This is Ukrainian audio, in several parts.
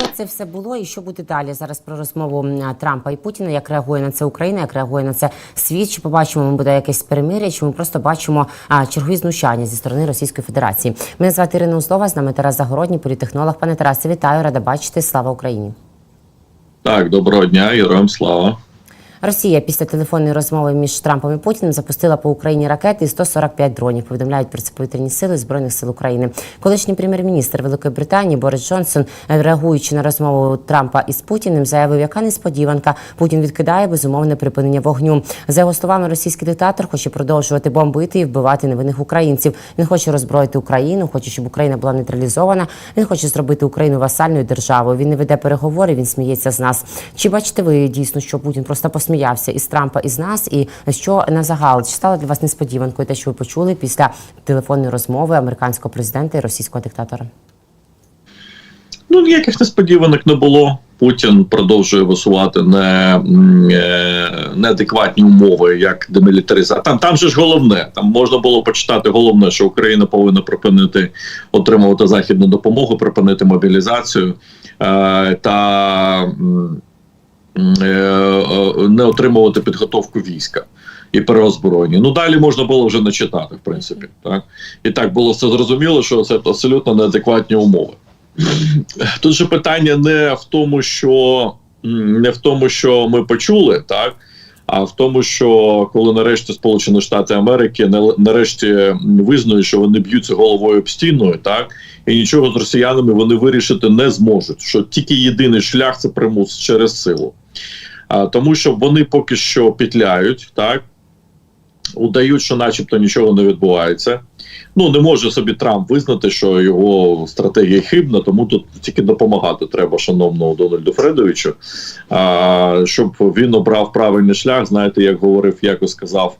що це все було і що буде далі? Зараз про розмову Трампа і Путіна. Як реагує на це Україна, як реагує на це світ? Чи побачимо, ми буде якесь перемир'я, чи ми просто бачимо чергові знущання зі сторони Російської Федерації? Мене звати Ірина Узлова, з нами Тарас Загородній, політехнолог. Пане Тарасе, вітаю, рада бачити. Слава Україні. Так, доброго дня, героям слава. Росія після телефонної розмови між Трампом і Путіним запустила по Україні ракети і 145 дронів. Повідомляють про це повітряні сили збройних сил України. Колишній прем'єр-міністр Великої Британії Борис Джонсон, е, реагуючи на розмову Трампа із Путіним, заявив, яка несподіванка Путін відкидає безумовне припинення вогню. За його словами, російський диктатор хоче продовжувати бомбити і вбивати невинних українців. Він хоче роззброїти Україну, хоче, щоб Україна була нейтралізована. Він хоче зробити Україну васальною державою. Він не веде переговори. Він сміється з нас. Чи бачите ви дійсно, що Путін просто посміявся із Трампа і з нас? І що на загал чи стало для вас несподіванкою те, що ви почули після телефонної розмови американського президента і російського диктатора? Ну ніяких несподіванок не було. Путін продовжує висувати не, е, неадекватні умови, як демілітаризація. Там там же ж головне. Там можна було почитати головне, що Україна повинна припинити отримувати західну допомогу, припинити мобілізацію е, та не отримувати підготовку війська. І переозброєння. Ну далі можна було вже не читати, в принципі. Так? І так було все зрозуміло, що це абсолютно неадекватні умови. Тут же питання не в тому, що не в тому, що ми почули, так а в тому, що коли нарешті Сполучені Штати Америки нарешті визнають, що вони б'ються головою об стіною, так і нічого з росіянами вони вирішити не зможуть. Що тільки єдиний шлях це примус через силу. А, тому що вони поки що петляють, так удають, що начебто нічого не відбувається. Ну не може собі Трамп визнати, що його стратегія хибна, тому тут тільки допомагати треба шановному Дональду Фредовичу, а, щоб він обрав правильний шлях. Знаєте, як говорив, якось сказав.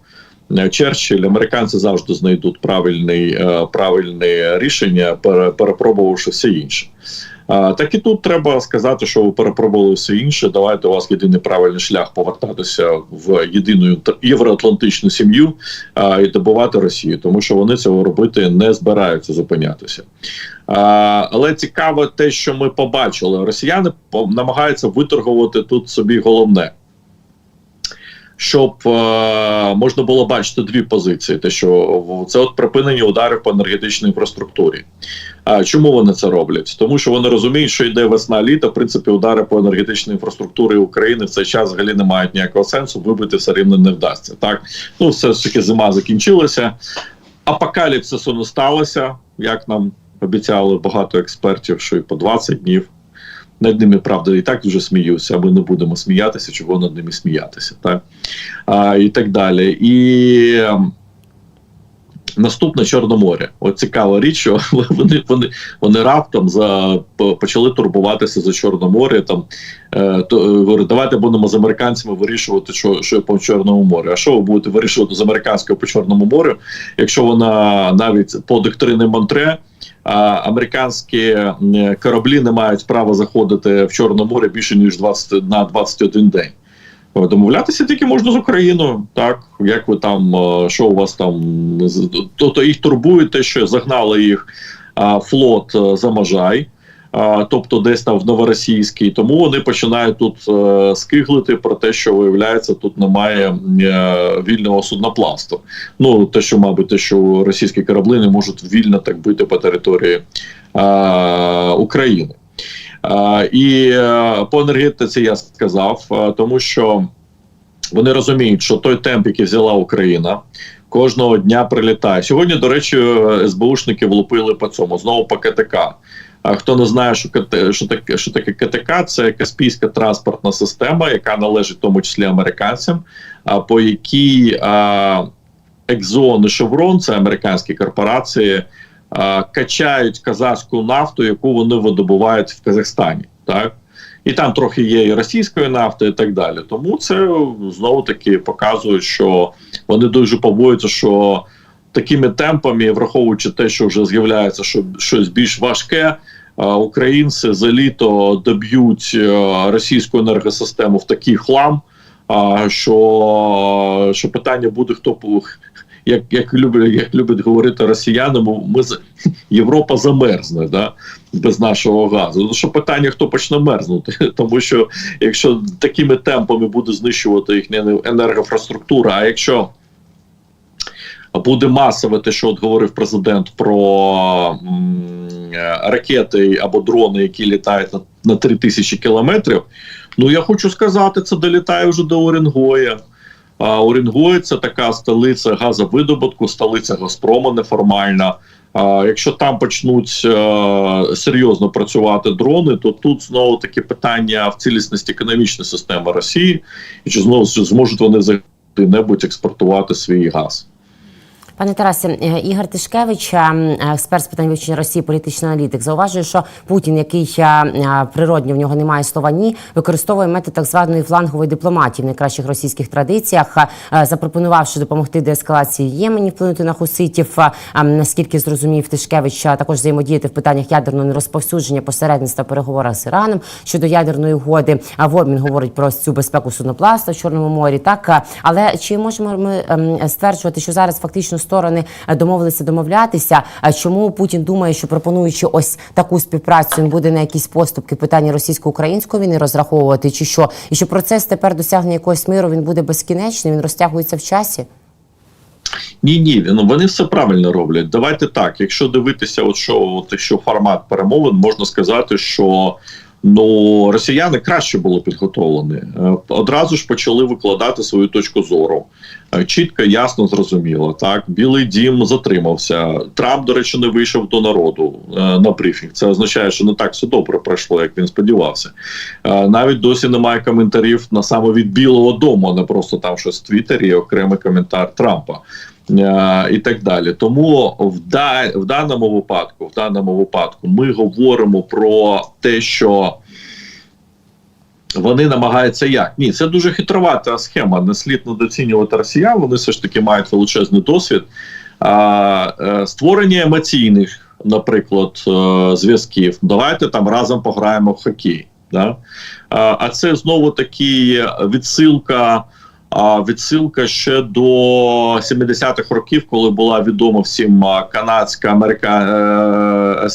Черчилль, американці завжди знайдуть правильний, е, правильне рішення, перепробувавши все інше. Так і тут треба сказати, що ви перепробували все інше. Давайте у вас єдиний правильний шлях повертатися в єдину євроатлантичну сім'ю і добувати Росію, тому що вони цього робити не збираються зупинятися. Але цікаво те, що ми побачили. Росіяни намагаються виторгувати тут собі головне. Щоб е, можна було бачити дві позиції: те, що це от припинення ударів по енергетичній інфраструктурі. А чому вони це роблять? Тому що вони розуміють, що йде весна літа. В принципі, удари по енергетичній інфраструктурі України в цей час взагалі не мають ніякого сенсу. Вибити все рівно не вдасться. Так ну все ж таки зима закінчилася. Апокаліпсису не сталося, як нам обіцяли багато експертів, що і по 20 днів. Над ними правда і так дуже сміюся, а ми не будемо сміятися, чого над ними сміятися, так а, і так далі. І ем, наступне Чорне море. От цікава річ, що вони вони, вони раптом за почали турбуватися за Чорне море. Там е, то е, говорять, давайте будемо з американцями вирішувати, що, що по Чорному морю. А що ви будете вирішувати з американською по Чорному морю, якщо вона навіть по доктрині Монтре. Американські е, кораблі не мають права заходити в Чорне море більше ніж 20, на 21 день. Домовлятися тільки можна з Україною, так як ви там, е, що у вас там з- то їх турбує те, що загнали їх флот е, за Можай, тобто десь там в Новоросійській. Тому вони починають тут е, скиглити про те, що виявляється, тут немає е, вільного судноплавства. Ну те, що мабуть, те, що російські кораблі не можуть вільно так бити по території е, України. І по енергетиці я сказав, тому що вони розуміють, що той темп, який взяла Україна, кожного дня прилітає. Сьогодні, до речі, СБУшники влупили по цьому знову по КТК. Хто не знає, що КТ, що таке, що таке КТК, це Каспійська транспортна система, яка належить в тому числі американцям, по якій Exxon і Chevron, це американські корпорації, качають казахську нафту, яку вони видобувають в Казахстані. Так? І там трохи є і російської нафти, і так далі. Тому це знову таки показує, що вони дуже побоюються, що такими темпами, враховуючи те, що вже з'являється що щось більш важке, українці за літо доб'ють е, російську енергосистему в такий хлам. Що, що питання буде, хто як, як, люблять, як люблять говорити росіяни, ми з- Європа замерзне да, без нашого газу. Ну що питання, хто почне мерзнути? Тому що якщо такими темпами буде знищувати їхня енергоінфраструктура, а якщо буде масове те, що от говорив президент про е, ракети або дрони, які літають на, на 3 тисячі кілометрів. Ну я хочу сказати, це долітає вже до Орінгоя. А Орінгой це така столиця газовидобутку, столиця Газпрому неформальна. А якщо там почнуть е, серйозно працювати дрони, то тут знову таке питання в цілісності економічної системи Росії, і чи знову зможуть вони взагалі-небудь експортувати свій газ. Пане Тарасе, е, Ігор Тишкевич, е, експерт з питань вивчення Росії, політичний аналітик, зауважує, що Путін, який е, е, природньо в нього немає слова ні, використовує метод так званої флангової дипломатії в найкращих російських традиціях, е, запропонувавши допомогти деескалації Ємені, вплинути на хуситів. е, е, Наскільки зрозумів Тишкевич, е, також взаємодіяти в питаннях ядерного нерозповсюдження, посередництва переговорах з Іраном щодо ядерної угоди. А обмін говорить про цю безпеку судноплавства в Чорному морі. Так е, але чи можемо ми ем, стверджувати, що зараз фактично сторони е, домовилися домовлятися? А чому Путін думає, що пропонуючи ось таку співпрацю, він буде на якісь поступки в питанні російсько-української війни розраховувати, чи що? І що процес тепер досягнення якогось миру він буде безкінечним, він розтягується в часі? Ні, ні, ну вони все правильно роблять. Давайте так. Якщо дивитися, от що от якщо формат перемовин, можна сказати, що ну росіяни краще були підготовлені. Е, Одразу ж почали викладати свою точку зору. Е, Чітко, ясно, зрозуміло. Так, Білий дім затримався. Трамп, до речі, не вийшов до народу е, на брифінг. Це означає, що не так все добре пройшло, як він сподівався. Навіть досі немає коментарів на саме від Білого Дому, а не просто там щось в Твіттері, окремий коментар Трампа. Е, і так далі. Тому в, да, в даному випадку, в даному випадку, ми говоримо про те, що вони намагаються як? Ні, це дуже хитровата схема. Не слід недоцінювати росіян. Вони все ж таки мають величезний досвід. А, е, створення емоційних, наприклад, е, зв'язків. Давайте там разом пограємо в хокей. Да? А, а це знову таки відсилка. Відсилка ще до 70-х років, коли була відома всім канадська америка е,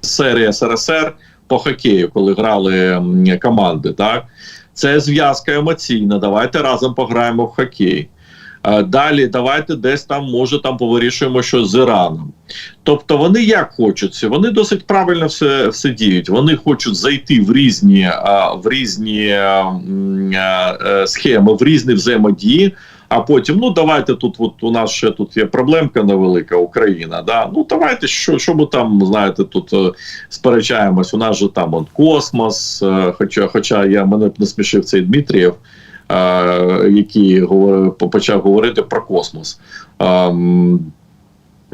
серія СРСР по хокею, коли грали команди. Так це зв'язка емоційна. Давайте разом пограємо в хокей. Е, Далі давайте десь там може там повирішуємо щось з Іраном. Тобто вони як хочуть, вони досить правильно все, все діють. Вони хочуть зайти в різні, в різні е, схеми, в різні взаємодії. А потім, ну давайте тут, от у нас ще тут є проблемка невелика Україна. Да? Ну давайте що, що ми там знаєте, тут е, сперечаємось. У нас же там от космос. е, хоча, хоча я мене б не смішив цей Дмитрієв, е, який говорив, почав говорити про космос.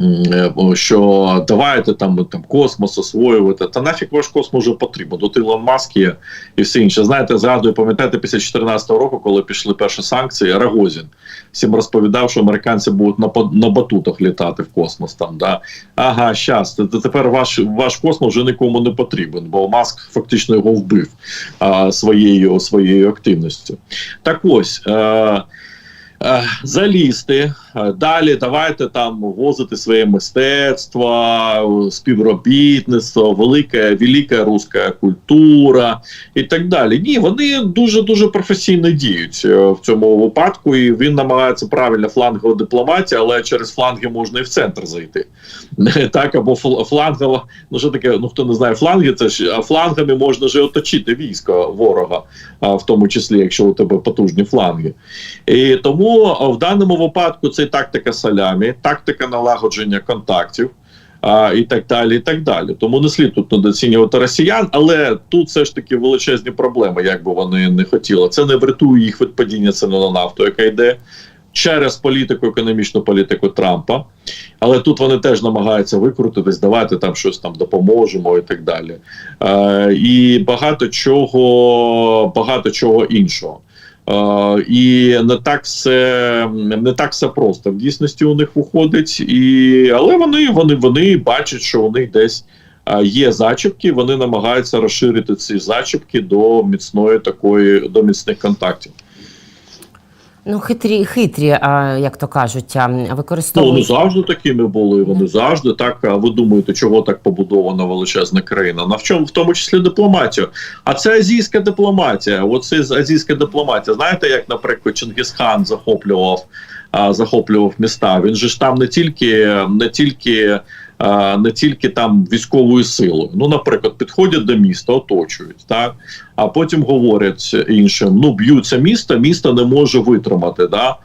М, що давайте там, там космос освоювати. Та нафіг ваш космос вже потрібен. Тут Ілон Маск є і все інше. Знаєте, згадую, пам'ятаєте, після 2014 року, коли пішли перші санкції, Рагозін всім розповідав, що американці будуть на, на батутах літати в космос. Там да ага, щас, тепер ваш ваш космос вже нікому не потрібен, бо Маск фактично його вбив а, своєю своєю активністю. Так ось. Е, Е, залізти. Е, Далі давайте там возити своє мистецтво, співробітництво, велика, велика руська культура і так далі. Ні, вони дуже дуже професійно діють е, в цьому випадку, і він намагається правильно флангова дипломатія, але через фланги можна і в центр зайти. Так, або флангова, ну що таке, ну хто не знає фланги, це ж флангами можна ж оточити військо ворога, в тому числі, якщо у тебе потужні фланги. І тому в даному випадку це тактика салямі, тактика налагодження контактів. А, і так далі, і так далі. Тому не слід тут недооцінювати росіян, але тут все ж таки величезні проблеми, як би вони не хотіли. Це не врятує їх від падіння ціни на нафту, яка йде через політику, економічну політику Трампа. Але тут вони теж намагаються викрутитись, давати там щось там допоможемо і так далі. Е, і багато чого, багато чого іншого. І не так все не так все просто в дійсності у них виходить, і але вони вони, вони бачать, що них десь є зачіпки. Вони намагаються розширити ці зачіпки до міцної такої до міцних контактів. Ну, хитрі, хитрі, а, як то кажуть, а, Ну, вони завжди такими були. Вони завжди так. А ви думаєте, чого так побудована величезна країна? На в чому в тому числі дипломатію? А це азійська дипломатія. Оце азійська дипломатія. Знаєте, як, наприклад, Чингісхан захоплював, а, захоплював міста. Він же ж там не тільки не тільки. Не тільки там військовою силою. Ну, наприклад, підходять до міста, оточують, так а потім говорять іншим: ну б'ються місто, місто не може витримати. Да?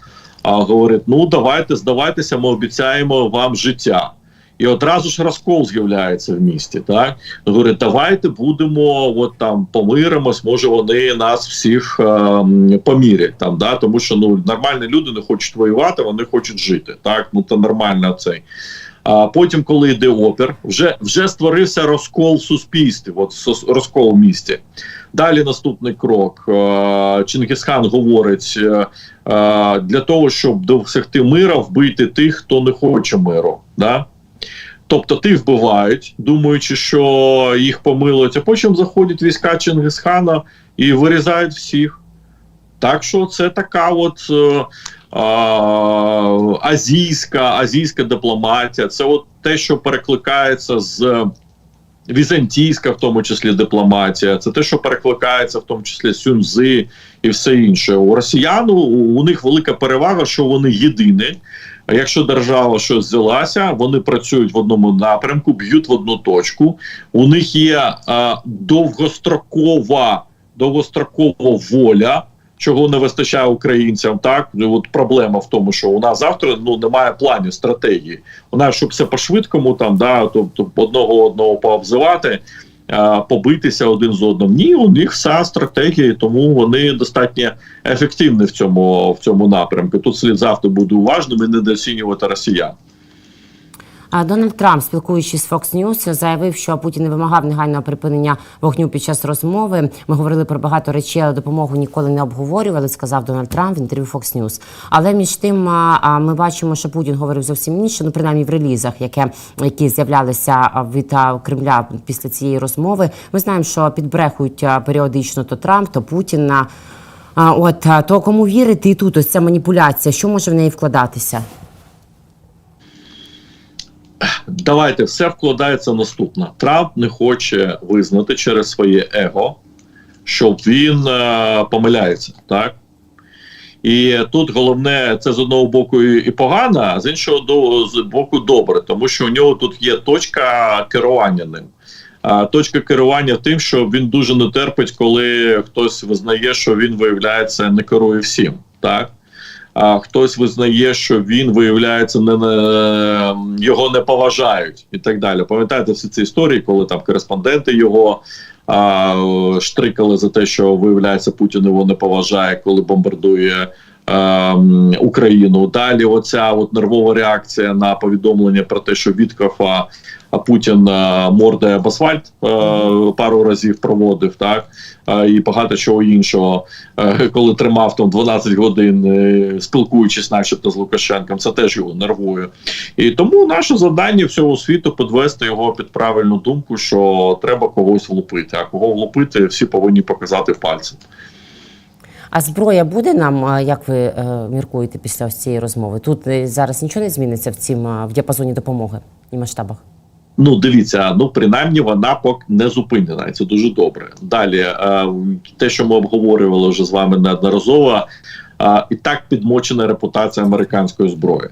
а говорить: ну давайте здавайтеся, ми обіцяємо вам життя. І одразу ж розкол з'являється в місті. Так говорить, давайте будемо от там помиримось. Може вони нас всіх ем, помірять там, да тому що ну нормальні люди не хочуть воювати, вони хочуть жити. Так, ну це нормально цей. А потім, коли йде опір, вже вже створився розкол в суспільстві. От розкол в місті. Далі наступний крок. Е, Чингісхан говорить: е, е, для того, щоб досягти мира, вбити тих, хто не хоче миру. Да? Тобто тих вбивають, думаючи, що їх помилують, а потім заходять війська Чингисхана і вирізають всіх. Так що це така от азійська, азійська дипломатія. Це от те, що перекликається з візантійська, в тому числі дипломатія, це те, що перекликається в тому числі Сюнзи і все інше. У росіян у, у них велика перевага, що вони єдині. А якщо держава щось взялася, вони працюють в одному напрямку, б'ють в одну точку. У них є а, довгострокова, довгострокова воля. Чого не вистачає українцям, так от проблема в тому, що у нас завтра ну немає планів стратегії. У нас щоб все по швидкому, там да, тобто одного одного пообзивати, побитися один з одним. Ні, у них вся стратегія, тому вони достатньо ефективні в цьому в цьому напрямку. Тут слід завжди бути уважним і недооцінювати росіян. Дональд Трамп, спілкуючись з Fox News, заявив, що Путін не вимагав негайного припинення вогню під час розмови. Ми говорили про багато речей, але допомогу ніколи не обговорювали. Сказав Дональд Трамп в інтерв'ю Fox News. Але між тим, ми бачимо, що Путін говорив зовсім інше. Ну принаймні в релізах, яке які з'являлися від Кремля після цієї розмови. Ми знаємо, що підбрехують періодично то Трамп, то Путін. От то кому вірити, і тут ось ця маніпуляція, що може в неї вкладатися? Давайте все вкладається наступне. Трамп не хоче визнати через своє его, що він е, помиляється, так? І тут головне, це з одного боку і погано, а з іншого до- з боку добре, тому що у нього тут є точка керування ним. А, точка керування тим, що він дуже не терпить, коли хтось визнає, що він виявляється не керує всім. Так? А хтось визнає, що він виявляється не, не його не поважають і так далі. Пам'ятаєте всі ці історії, коли там кореспонденти його а, штрикали за те, що виявляється Путін його не поважає, коли бомбардує. Ем, Україну далі, оця от нервова реакція на повідомлення про те, що Віткофа а Путін е, мордає об асфальт е, пару разів проводив, так е, і багато чого іншого, е, коли тримав там 12 годин, е, спілкуючись, начебто з Лукашенком, це теж його нервує. І тому наше завдання всього світу підвести його під правильну думку, що треба когось влупити. А кого влупити, всі повинні показати пальцем. А зброя буде нам, як ви е, міркуєте після ось цієї розмови? Тут е, зараз нічого не зміниться в цім в діапазоні допомоги і масштабах. Ну, дивіться, ну принаймні вона поки не зупинена, і це дуже добре. Далі, е, те, що ми обговорювали вже з вами неодноразово, і так підмочена репутація американської зброї.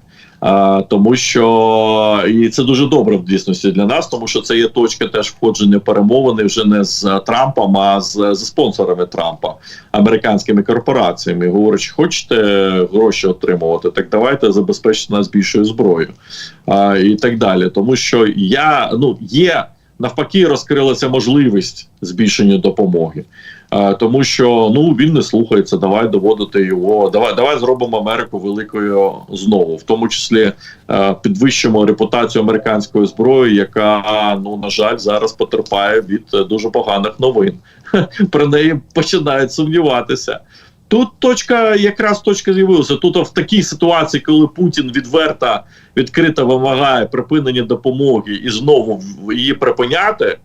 Тому що і це дуже добре в дійсності для нас, тому що це є точка теж входження перемовини вже не з Трампом, а з, з спонсорами Трампа, американськими корпораціями. Говорячи, хочете гроші отримувати, так давайте забезпечити нас більшою зброєю і так далі. Тому що я ну є навпаки, розкрилася можливість збільшення допомоги. А, тому що ну він не слухається. Давай доводити його. Давай, давай зробимо Америку великою знову, в тому числі е, підвищимо репутацію американської зброї, яка ну на жаль зараз потерпає від е, дуже поганих новин. Про неї починають сумніватися. Тут точка, якраз точка з'явилася. Тут в такій ситуації, коли Путін відверто відкрито вимагає припинення допомоги і знову її припиняти.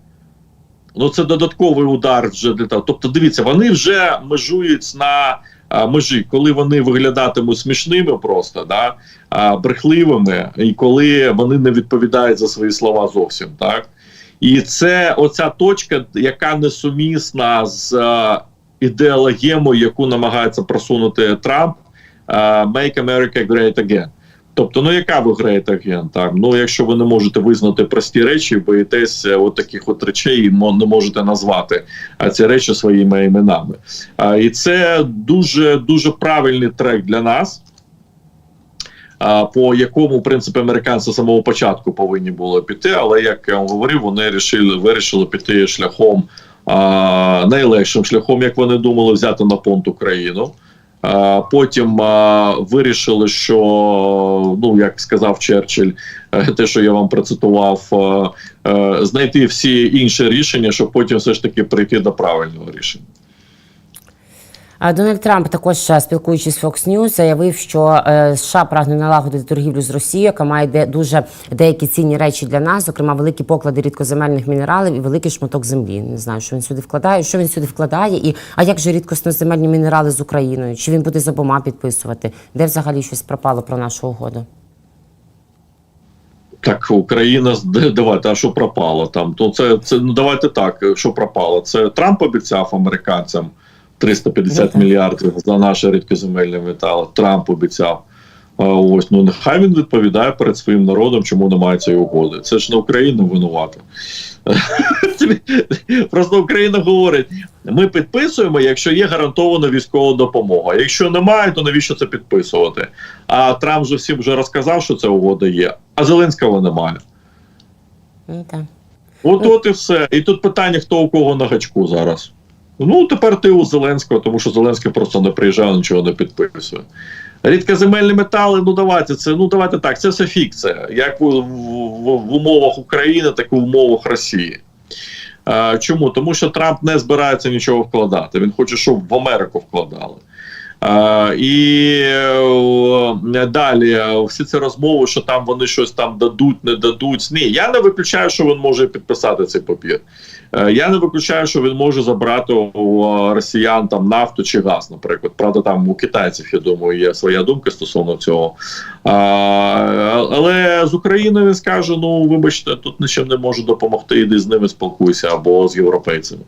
Ну, це додатковий удар вже для того. Тобто, дивіться, вони вже межують на а, межі, коли вони виглядатимуть смішними, просто да, а, брехливими, і коли вони не відповідають за свої слова зовсім, так. І це оця точка, яка несумісна з е, ідеологією, яку намагається просунути Трамп е, «Make America Great Again». Тобто, ну яка ви Again? Так? Ну, якщо ви не можете визнати прості речі, боїтесь е, от таких от речей не можете назвати е, ці речі своїми іменами. А, і це дуже дуже правильний трек для нас. По якому в принципі американці з самого початку повинні були піти, але як я вам говорив, вони вирішили, вирішили піти шляхом а, найлегшим шляхом, як вони думали, взяти на понт Україну. Потім вирішили, що ну як сказав Черчилль, е, те, що я вам процитував, е, е, знайти всі інші рішення, щоб потім все ж таки прийти до правильного рішення. Дональд Трамп також е, спілкуючись з Fox News, заявив, що е, США прагне налагодити торгівлю з Росією, яка має де дуже деякі цінні речі для нас, зокрема великі поклади рідкоземельних мінералів і великий шматок землі. Не знаю, що він сюди вкладає. Що він сюди вкладає, і а як же рідкосноземельні мінерали з Україною? Чи він буде з обома підписувати? Де взагалі щось пропало про нашу угоду? Так, Україна давайте, а що пропало там? То це, це ну давайте так. Що пропало? Це Трамп обіцяв американцям 350 Ну, мільярдів за наші рідкоземельні метали. Трамп обіцяв. Ось ну нехай він відповідає перед своїм народом, чому немає цієї угоди. Це ж не Україна винувата. Просто Україна говорить: ми підписуємо, якщо є гарантована військова допомога. Якщо немає, то навіщо це підписувати? А Трамп же всім вже розказав, що ця угода є, а Зеленського немає. Ну, так. От от і все. І тут питання, хто у кого на гачку зараз. Ну, тепер ти у Зеленського, тому що Зеленський просто не приїжджає, нічого не підписує. Рідкоземельні метали, ну давайте це, ну давайте так, це все фікція. Як в, в, в умовах України, так і в умовах Росії. Е, чому? Тому що Трамп не збирається нічого вкладати. Він хоче, щоб в Америку вкладали. Е, і е, далі всі ці розмови, що там вони щось там дадуть, не дадуть. Ні, я не виключаю, що він може підписати цей папір. Е, я не виключаю, що він може забрати у е, росіян там нафту чи газ, наприклад. Правда, там у китайців, я думаю, є своя думка стосовно цього. А, але з Україною він скаже: ну вибачте, тут нічим не можу допомогти. Іди з ними спілкуйся або з європейцями.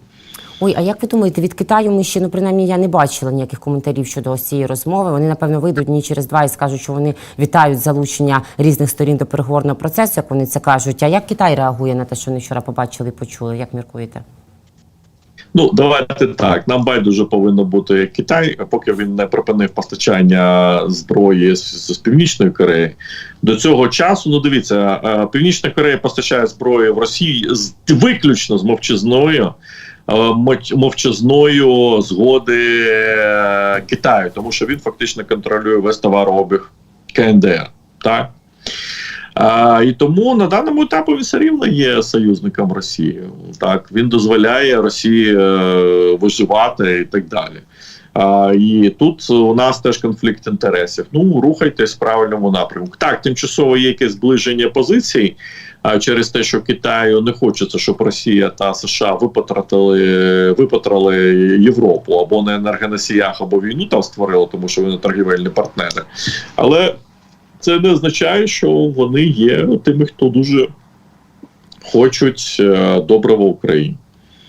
Ой, а як ви думаєте, від Китаю ми ще ну принаймні я не бачила ніяких коментарів щодо ось цієї розмови. Вони напевно вийдуть дні через два і скажуть, що вони вітають залучення різних сторін до переговорного процесу, як вони це кажуть. А як Китай реагує на те, що вони вчора побачили і почули? Як міркуєте? Ну, давайте так. Нам байдуже повинно бути Китай, поки він не припинив постачання зброї з, з Північної Кореї. До цього часу, ну дивіться, е, Північна Корея постачає зброю в Росії з виключно з мовчазною. Е, Мовчазною згоди е, Китаю, тому що він фактично контролює весь товарообіг КНДР. Так? А, і тому на даному етапі він все рівно є союзником Росії. Так він дозволяє Росії е, виживати і так далі. А, і тут у нас теж конфлікт інтересів. Ну рухайтесь в правильному напрямку. Так, тимчасово є якесь зближення позицій. Через те, що Китаю не хочеться, щоб Росія та США випотратили, випотрали Європу або на енергоносіях, або війну там створили, тому що вони торгівельні партнери. Але це не означає, що вони є тими, хто дуже хочуть е, доброго Україні.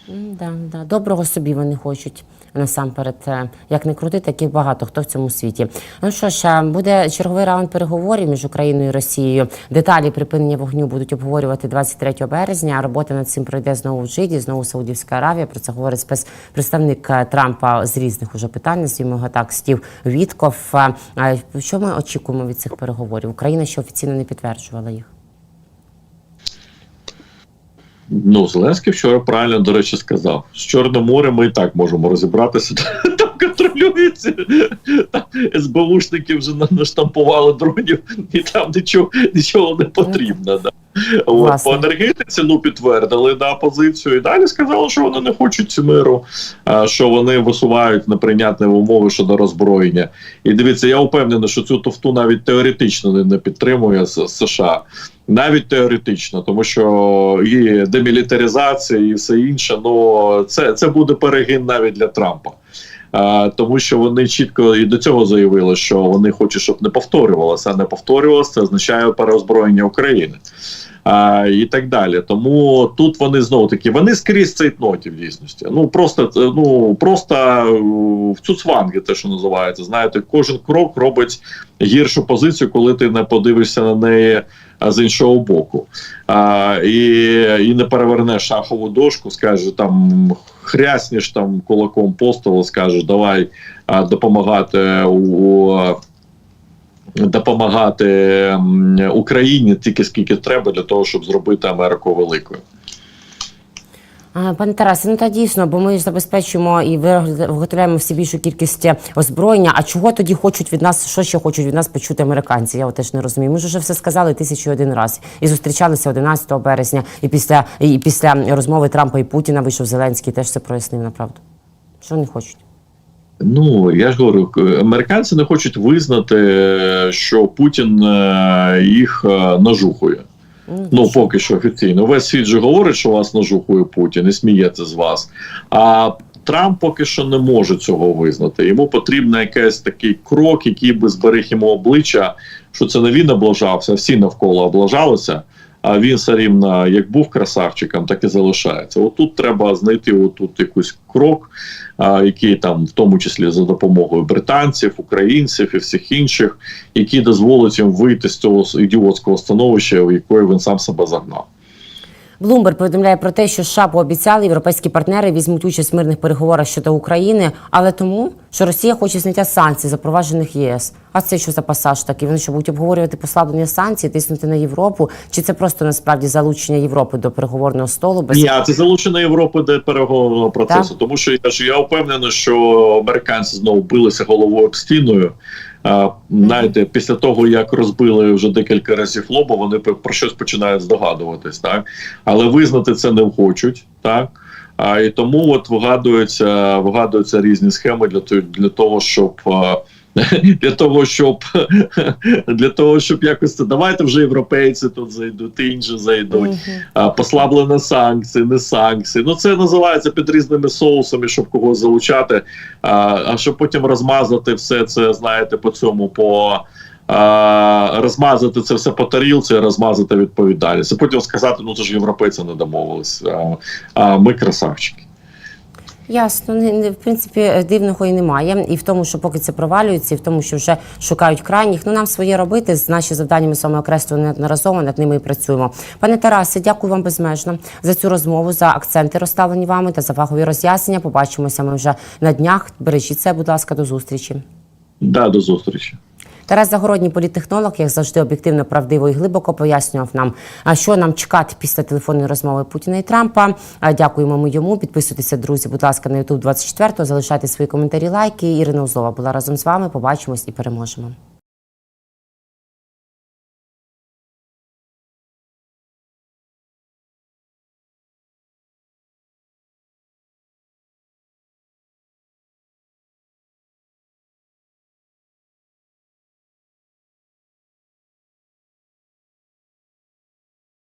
Да, да. Доброго собі вони хочуть насамперед. Е, Як не крути, так і багато хто в цьому світі. Ну що ж, е, буде черговий раунд переговорів між Україною і Росією. Деталі припинення вогню будуть обговорювати 23 березня. Робота над цим пройде знову в Джиді, знову Саудівська Аравія. Про це говорить спецпредставник е, Трампа з різних уже питань. Назвімо так, Стів Вітков. Що ми очікуємо від цих переговорів? Україна ще офіційно не підтверджувала їх. Ну, Зеленський вчора правильно, до речі, сказав: з Чорним морем ми і так можемо розібратися. Там контролюється. Там СБУшники вже наштампували дронів, і там нічого, нічого не потрібно. Да. От, по енергетиці ну, підтвердили да, позицію. І далі сказали, що вони не хочуть миру, а, що вони висувають неприйнятні умови щодо роззброєння. І дивіться, я впевнений, що цю тофту навіть теоретично не, підтримує США. Навіть теоретично, тому що і демілітаризація, і все інше. Ну це, це буде перегін навіть для Трампа. А, тому що вони чітко і до цього заявили, що вони хочуть, щоб не повторювалося. А не повторювалося, це означає переозброєння України. А, і так далі. Тому тут вони знову таки вони скрізь цейтноті в дійсності. Ну просто ну просто в цуцванги, те, що називається. Знаєте, кожен крок робить гіршу позицію, коли ти не подивишся на неї з іншого боку. А, і, і не перевернеш шахову дошку, скаже там хрясніш там кулаком по скажеш, давай а, допомагати у. Допомагати Україні тільки скільки треба для того, щоб зробити Америку великою. Пане Тарасе, ну та дійсно, бо ми ж забезпечуємо і виготовляємо всі більшу кількість озброєння. А чого тоді хочуть від нас, що ще хочуть від нас почути американці? Я теж не розумію. Ми ж вже все сказали тисячу один раз і зустрічалися 11 березня. І після і після розмови Трампа і Путіна вийшов Зеленський, теж це прояснив направду. Що вони хочуть? Ну я ж говорю, американці не хочуть визнати, що Путін е, їх е, нажухує. Ну поки що офіційно. Весь світ же говорить, що вас нажухує Путін і сміється з вас. А Трамп поки що не може цього визнати. Йому потрібен якийсь такий крок, який би зберіг йому обличчя, що це не він облажався, а всі навколо облажалися. А він все рівно як був красавчиком, так і залишається. Отут треба знайти отут якийсь крок, а, який там, в тому числі за допомогою британців, українців і всіх інших, які дозволить їм вийти з цього ідіотського становища, в якої він сам себе загнав. Блумберг повідомляє про те, що США пообіцяли, європейські партнери візьмуть участь в мирних переговорах щодо України, але тому, що Росія хоче зняття санкцій, запроваджених ЄС. А це що за пасаж такий? Вони що будуть обговорювати послаблення санкцій, тиснути на Європу? Чи це просто насправді залучення Європи до переговорного столу? Без Ні, а це залучення Європи до переговорного процесу. Тому що я ж я впевнений, що американці знову билися головою об стіною. А, знаєте, після того як розбили вже декілька разів лоба, вони про щось починають здогадуватись, так але визнати це не хочуть, так. А і тому от вигадуються, вигадуються різні схеми для для того, щоб а, для того, щоб для того, щоб якось це давайте вже європейці тут зайдуть, інші зайдуть. А, послаблення санкцій, не санкції. Ну це називається під різними соусами, щоб когось залучати, а, а щоб потім розмазати все це, знаєте, по цьому по. Розмазати це все по тарілці, розмазати відповідальність. Потім сказати, ну це ж європейці не домовились, а, а ми красавчики. Ясно, в принципі дивного і немає. І в тому, що поки це провалюється, і в тому, що вже шукають крайніх. Ну нам своє робити. З наші завдання ми вами окреслюємо неодноразово, над ними і працюємо. Пане Тарасе, дякую вам безмежно за цю розмову, за акценти розставлені вами та за фахові роз'яснення. Побачимося ми вже на днях. Бережіть це, будь ласка, до зустрічі. Да, до зустрічі. Тарас Загородній політтехнолог, як завжди, об'єктивно, правдиво і глибоко пояснював нам, що нам чекати після телефонної розмови Путіна і Трампа. Дякуємо ми йому. Підписуйтеся, друзі, будь ласка, на YouTube 24 залишайте свої коментарі, лайки. Ірина Узлова була разом з вами. Побачимось і переможемо.